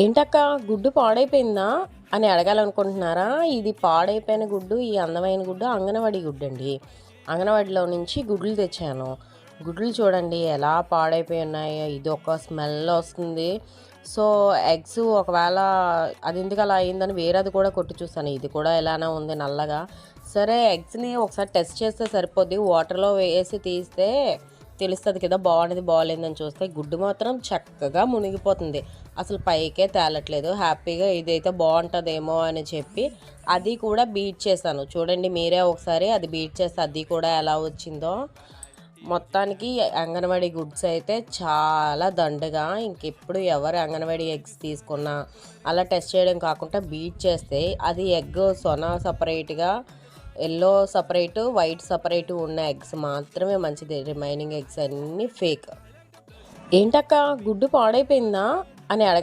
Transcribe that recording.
ఏంటక్క గుడ్డు పాడైపోయిందా అని అడగాలనుకుంటున్నారా? ఇది పాడైపోయిన గుడ్డు ఈ అందమైన గుడ్డు అంగనవాడి గుడ్డు అండి అంగనవాడిలో నుంచి గుడ్లు తెచ్చాను. గుడ్లు చూడండి ఎలా పాడైపోయి ఉన్నాయో ఇది ఒక స్మెల్ వస్తుంది. సో ఎగ్స్ ఒకవేళ అది ఎందుకు అలా అయిందని వేరేది కూడా కొట్టి చూసాను ఇది కూడా ఎలానే ఉంది నల్లగా. సరే ఎగ్స్ని ఒకసారి టెస్ట్ చేస్తే సరిపోద్ది. వాటర్లో వేసి తీస్తే తెలుస్తుంది కదా బాగున్నది బాగాలేదని చూస్తే గుడ్డు మాత్రం చక్కగా మునిగిపోతుంది. అసలు పైకే తేలట్లేదు. హ్యాపీగా ఇదైతే బాగుంటుందేమో అని చెప్పి అది కూడా బీట్ చేశాను. చూడండి మీరే ఒకసారి అది బీట్ చేస్తే అది కూడా ఎలా వచ్చిందో. మొత్తానికి అంగన్వాడీ గుడ్స్ అయితే చాలా దండగా ఇంకెప్పుడు ఎవరు అంగన్వాడీ ఎగ్స్ తీసుకున్నా అలా టెస్ట్ చేయడం కాకుండా బీట్ చేస్తే అది ఎగ్ సొన సపరేట్గా ఎల్లో సపరేట్ వైట్ సపరేట్ ఉన్న ఎగ్స్ మాత్రమే మంచిది. రిమైనింగ్ ఎగ్స్ అన్నీ ఫేక్. ఏంటక్క గుడ్డు పాడైపోయిందా అని అడగాలి.